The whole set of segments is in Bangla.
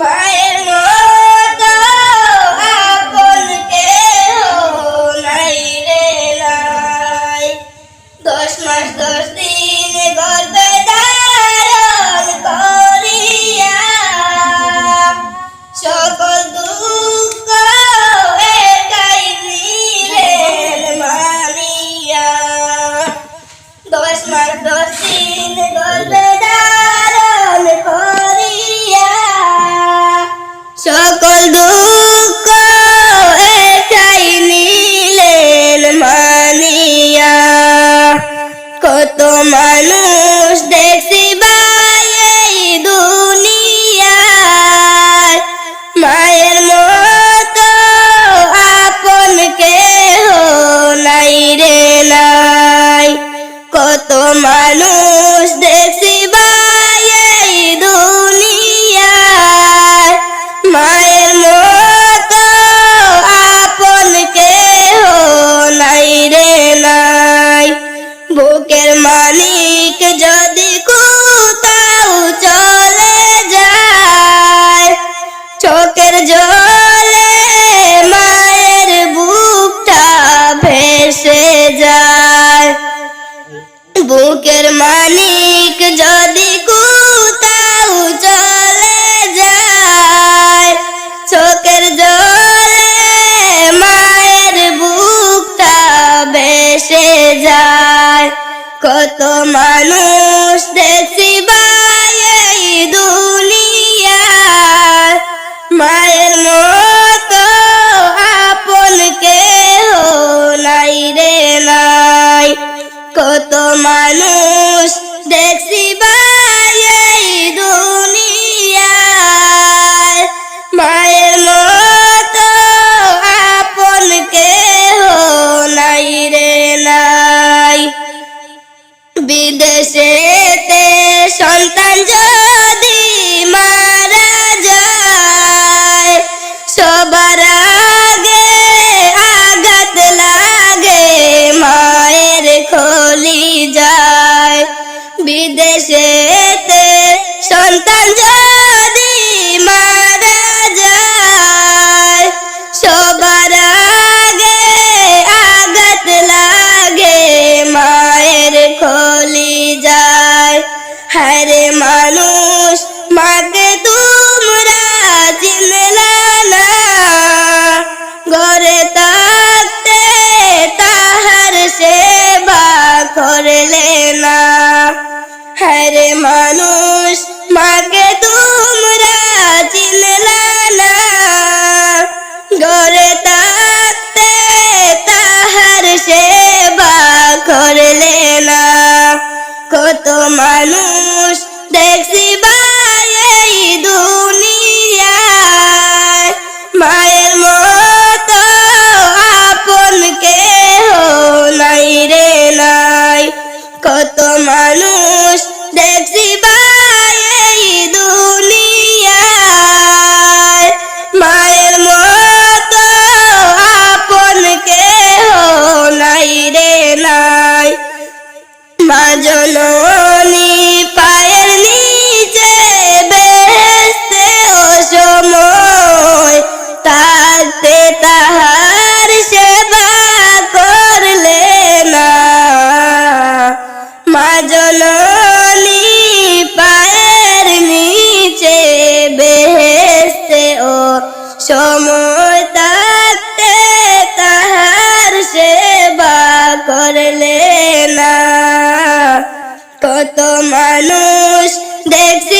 My কত মানুষ দেখছি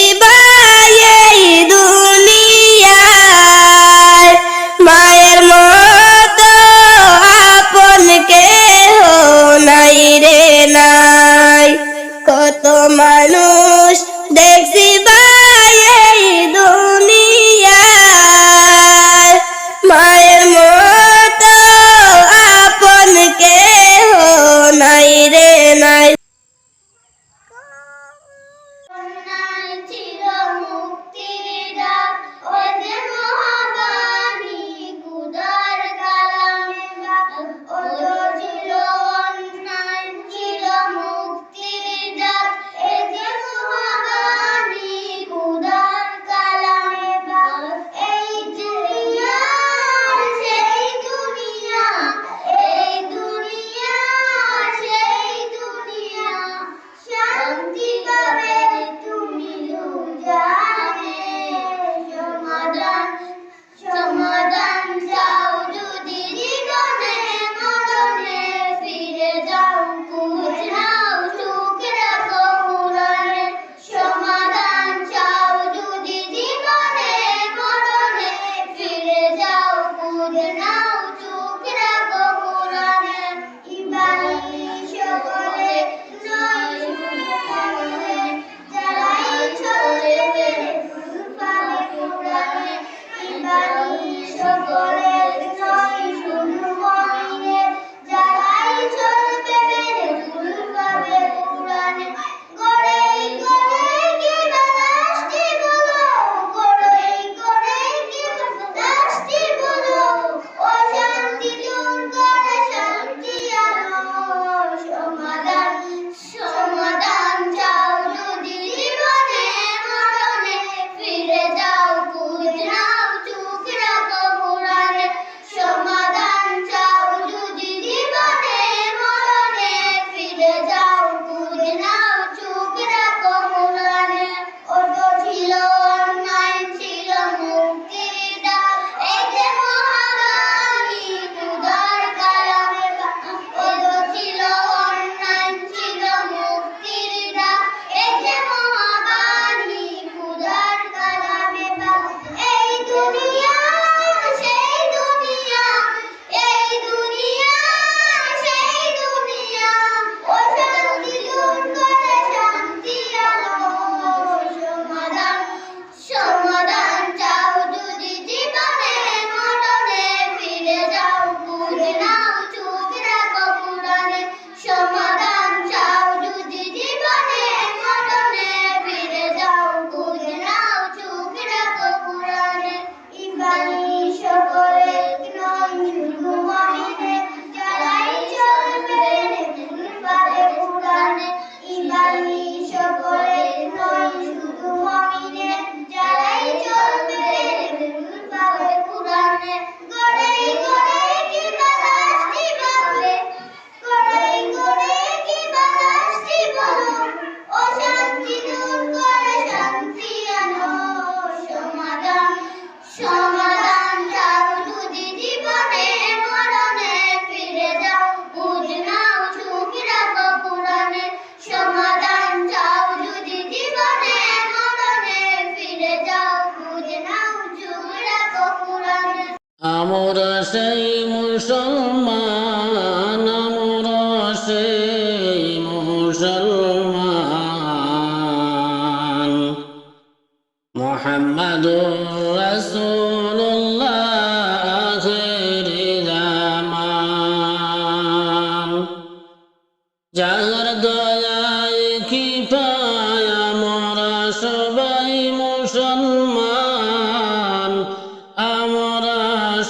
আমরা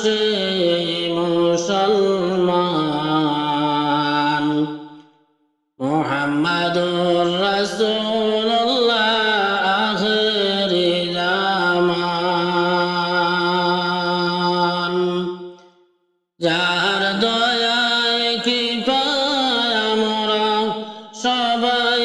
সে মুসলমান। মোহাম্মদুর রসুল্লাহ আখরি জামান। যার দয়ায় কৃপা আমরা সবাই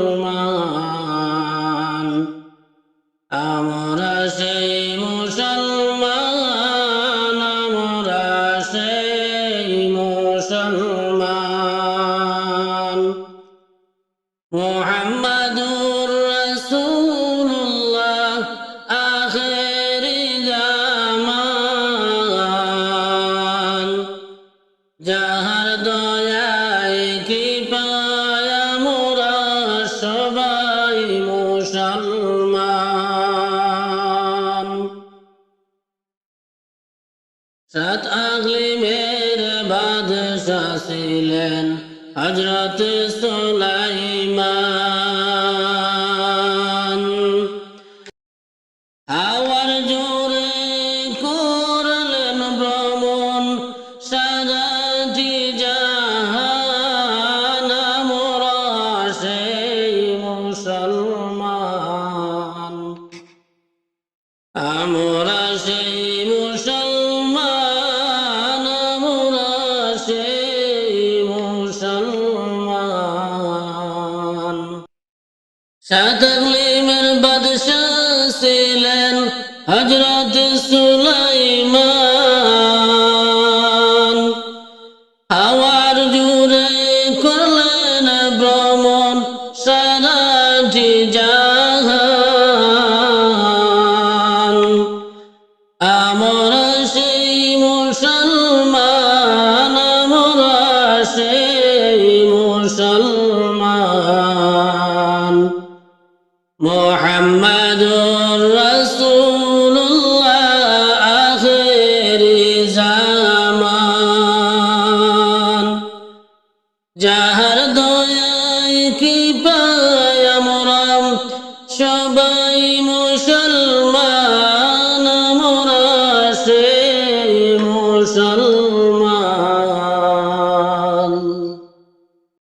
My. সাদালিমের বাদশাহ ছিলেন হজরত সুলাইমান। হাওয়ার জুড়ে করলেন ভ্রমণ সারাটি যা जः